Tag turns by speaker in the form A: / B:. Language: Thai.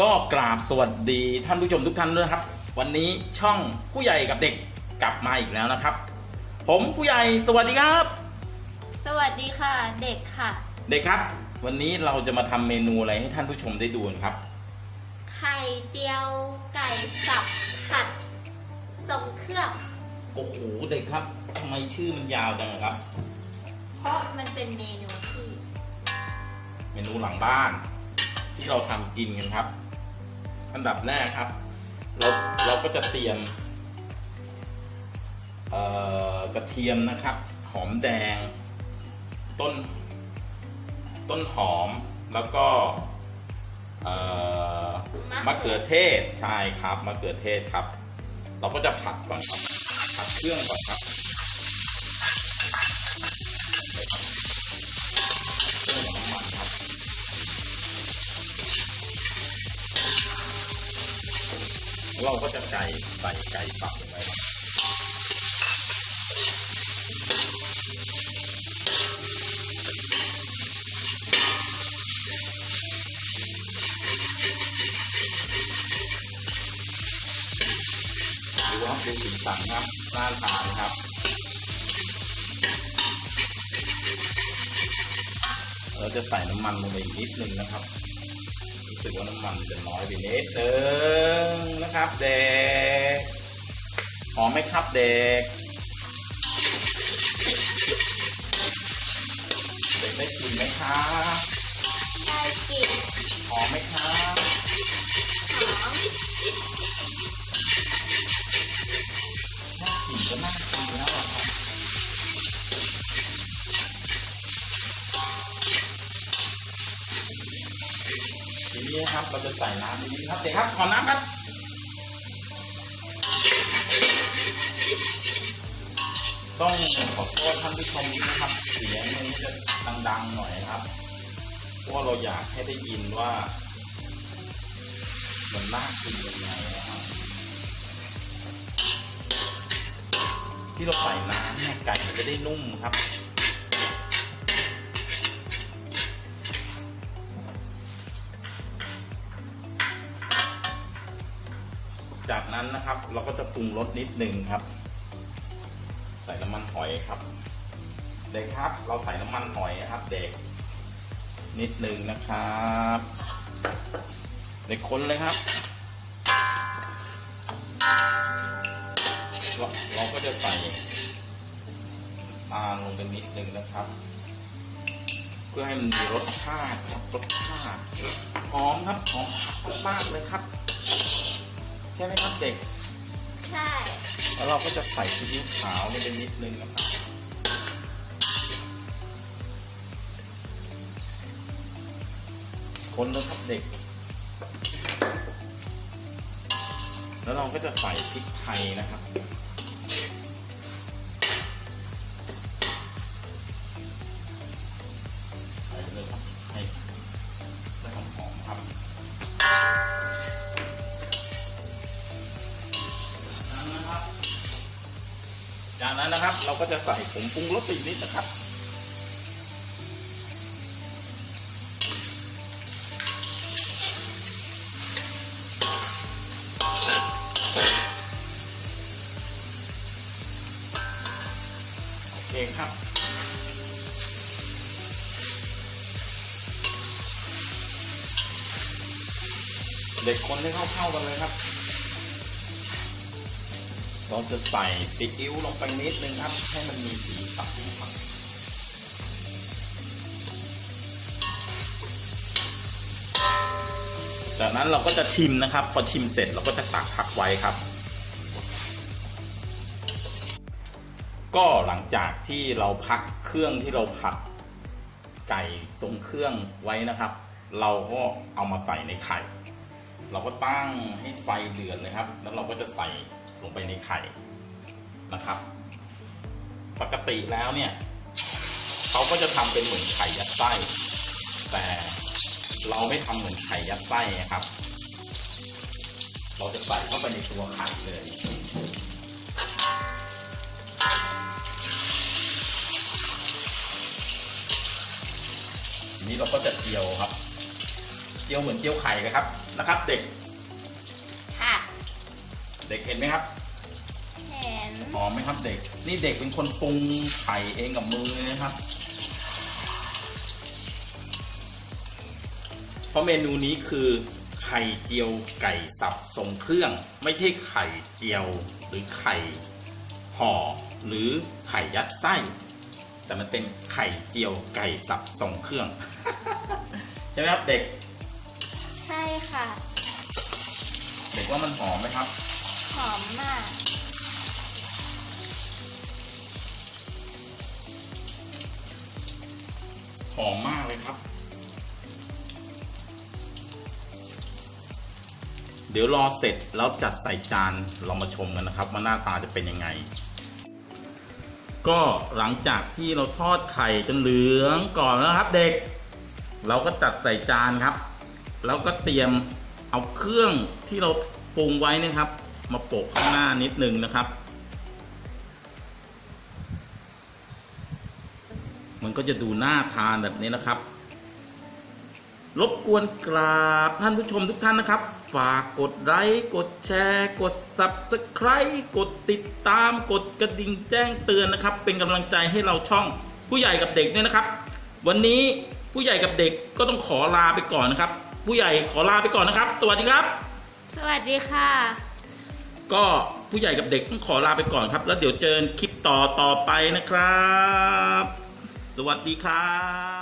A: ก็กราบสวัสดีท่านผู้ชมทุกท่านด้วยนะครับ วันนี้ช่องผู้ใหญ่กับเด็กกลับมาอีกแล้วนะครับ ผมผู้ใหญ่สวัสดีครับ
B: สวัสดีค่ะ เด็กค่ะ
A: เด็กครับ วันนี้เราจะมาทำเมนูอะไรให้ท่านผู้ชมได้ดูกันครับ
B: ไข่เจียวไก่สับผัดทรงเครื่อง
A: โอ้โหเด็กครับทำไมชื่อมันยาวจังอะครับ
B: เพราะมันเป็นเมนูที่
A: เมนูหลังบ้าน ที่เราทำกินกันครับ อันดับแรกครับ เราเราก็จะเตรียมเอ่อกระเทียมนะครับ หอมแดง ต้น ต้นหอมแล้วก็เอ่อมะเขือเทศใช่ครับมะเขือเทศครับ เราก็จะผัดก่อนครับผัดเครื่องก่อนครับเครื่องกับน้ำมันครับ เราก็จะไก่ใส่ไก่สับลงไปดูครับดูสีสันครับน่าทานครับเราจะใส่น้ำมันลงไปอีกนิดนึงนะครับ สึกว่าน้ำมันจะน้อยไปนิดนึงนะครับ เด็กหอมไหมครับเด็ก เด็กได้กลินไหมครับ
B: ได้กลิ่น
A: หอมไหมครับ
B: หอม
A: น่ากลินก็น่ากินแล้วอะครับที นี้นะครับ เราจะใส่น้ำนิดนึงครับเด็กครับ ขอน้ำครับต้องขอโทษท่านผู้ชมนะครับ เสียงมันจะดังๆหน่อยนะครับเพราะเราอยากให้ได้ยินว่ามันน่ากินยังไงนะครับ ที่เราใส่น้ำเนี่ยไก่มันจะได้นุ่มครับ จากนั้นนะครับ เราก็จะปรุงรสนิดนึงครับ ใส่น้ำมันหอยครับ เด็กครับ เราใส่น้ำมันหอยครับ เด็ก นิดนึงนะครับ เด็กคนเลยครับเราเราก็จะใส่ตาลงไปนิดนึงนะครับ เพื่อให้มันมีรสชาติครับรสชาติหอมครับหอมมากเลยครับ ใช่ไหมครับเด็ก
B: ใช่
A: แล้วเราก็จะใส่ซีอิ๊วขาวลงไปนิดนึงนะครับ คนเลยครับเด็ก แล้วเราก็จะใส่พริกไทยนะครับใส่เลยครับให้ได้หอม นั้นนะครับ เราก็จะใส่ผงปรุงรสไปนิดนะครับ โอเคครับเด็กคนให้เข้าๆกันเลยครับ เราจะใส่ซีอิ๊วลงไปนิดนึงครับ ให้มันมีสีสันครับจากนั้นเราก็จะชิมนะครับ พอชิมเสร็จเราก็จะตักพักไว้ครับ ก็หลังจากที่เราพักเครื่องที่เราผัดไก่ทรงเครื่องไว้นะครับ เราก็เอามาใส่ในไข่ เราก็ตั้งให้ไฟเดือดเลยครับ แล้วเราก็จะใส่ ลงไปในไข่นะครับ ปกติแล้วเนี่ยเขาก็จะทำเป็นเหมือนไข่ยัดไส้แต่เราไม่ทำเหมือนไข่ยัดไส้นะครับ เราจะใส่เข้าไปในตัวไข่เลยทีนี้เราก็จะเจียวครับเจียวเหมือนเจียวไข่เลยครับนะครับ เด็ก เด็กเห็นไหมครับ
B: เห็น
A: หอมไหมครับเด็ก นี่เด็กเป็นคนปรุงไข่เองกับมือเลยนะครับ เพราะเมนูนี้คือไข่เจียวไก่สับทรงเครื่อง ไม่ใช่ไข่เจียวหรือไข่ห่อหรือไข่ยัดไส้ แต่มันเป็นไข่เจียวไก่สับทรงเครื่องใช่ไหมครับเด็ก
B: ใช่ค่ะ
A: เด็กว่ามันหอมไหมครับ
B: หอมมาก
A: หอมมากเลยครับ เดี๋ยวรอเสร็จแล้วจัดใส่จานเรามาชมกันนะครับ ว่าหน้าตาจะเป็นยังไง ก็หลังจากที่เราทอดไข่จนเหลืองก่อนแล้วนะครับ เด็ก เราก็จัดใส่จานครับ แล้วก็เตรียมเอาเครื่องที่เราปรุงไว้นะครับ มาโปะข้างหน้านิดนึงนะครับ มันก็จะดูน่าทานแบบนี้นะครับ รบกวนกราบท่านผู้ชมทุกท่านนะครับ ฝากกดไลค์กดแชร์ กด Subscribe กดติดตามกดกระดิ่งแจ้งเตือนนะครับ เป็นกำลังใจให้เราช่องผู้ใหญ่กับเด็กด้วยนะครับ วันนี้ผู้ใหญ่กับเด็กก็ต้องขอลาไปก่อนนะครับ ผู้ใหญ่ขอลาไปก่อนนะครับ สวัสดีครับ
B: สวัสดีค่ะ
A: ก็ผู้ใหญ่กับเด็กต้องขอลาไปก่อนครับ แล้วเดี๋ยวเจอคลิปต่อต่อไปนะครับ สวัสดีครับ